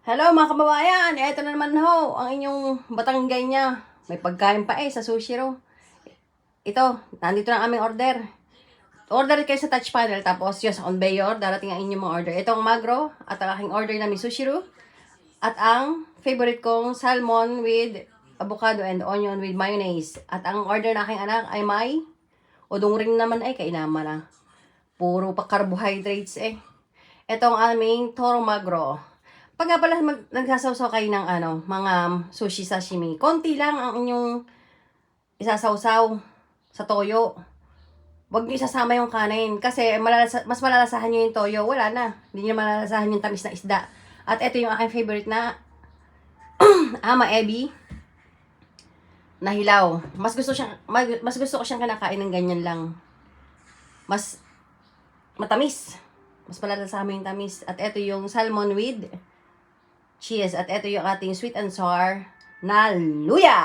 Hello mga kababayan, eto na naman ho, ang inyong batanggay niya. May pagkain pa eh sa sushi ro. Ito, nandito na ang aming order. Order kayo sa touch panel, tapos yun sa conveyor, darating ang inyong mga order. Ito ang magro, at ang aking order na sushi ro. At ang favorite kong salmon with avocado and onion with mayonnaise. At ang order na aking anak ay may udong ring naman ay kainaman na. Puro pa carbohydrates eh. Ito ang aming toro magro. Pag nga pala mag, nagsasawsaw kayo ng ano, mga sushi sashimi, konti lang ang inyong isasawsaw sa toyo. Huwag niyo isasama yung kanin kasi malalasa, mas malalasahan niyo yung toyo. Wala na. Hindi niyo malalasahan yung tamis na isda. At ito yung aking favorite na ama ebi na hilaw. Mas gusto siyang mag- mas gusto ko siyang kinakain ng ganyan lang. Mas matamis. Mas malalasahan mo yung tamis. At ito yung salmon with Cheers! At ito yung ating sweet and sour na luya!